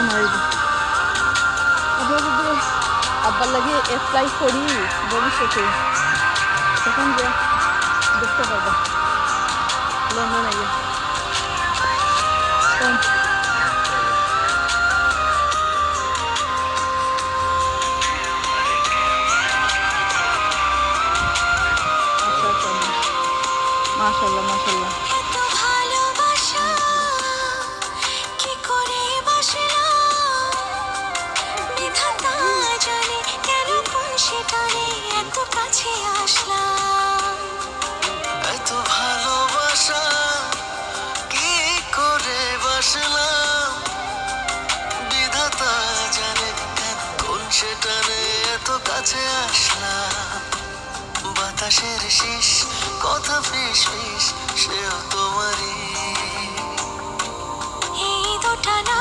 ধাক্কা মারে আব্বার লাগে অ্যাপ্লাই করি, ভবিষ্যতে। তখন যে দেখতে পারবা লন্ডনে গিয়ে। মাশাল্লাহ মাশাল্লাহ সেটারে এত কাছে আসলা বাতাসের শেষ কথা ফিস ফিস সেও তোমারই। এই দুটা না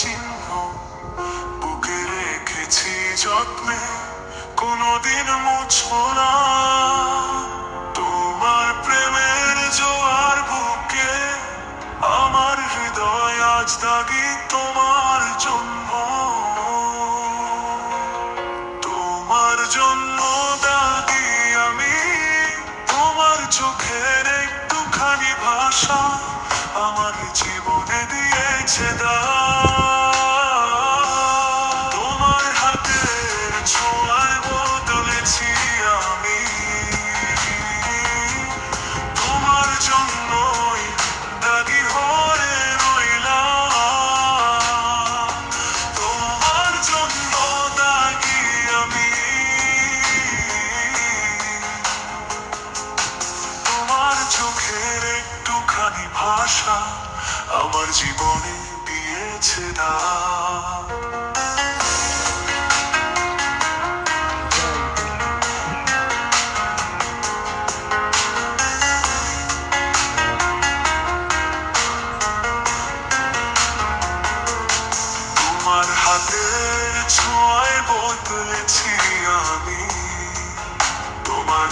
চিহ্ন বুকে রেখেছি যত্নে, কোনোদিন মুছো না। তোমার প্রেমের জোয়ার বুকে, আমার হৃদয় আজ দাগি তোমার জন্য। তোমার জন্য দাগি আমি, তোমার চোখের একটুখানি ভাষা আমার জীবনে দিয়েছে দা।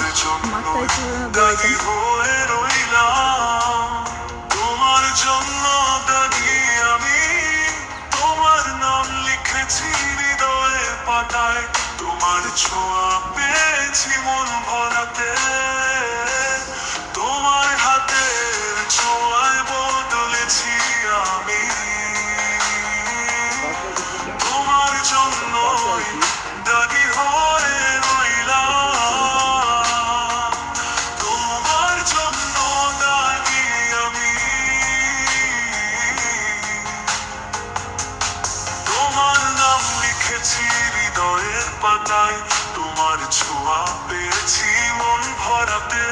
মাথায় তোমার জন্য দাঁড়ি আমি। তোমার নাম লিখেছি হৃদয়ে পাতায়। তোমার ছোঁয়া পেয়েছি মন ভরাতে। পাতায় তোমার ছোঁয়া পেয়েছি মন ভরাতে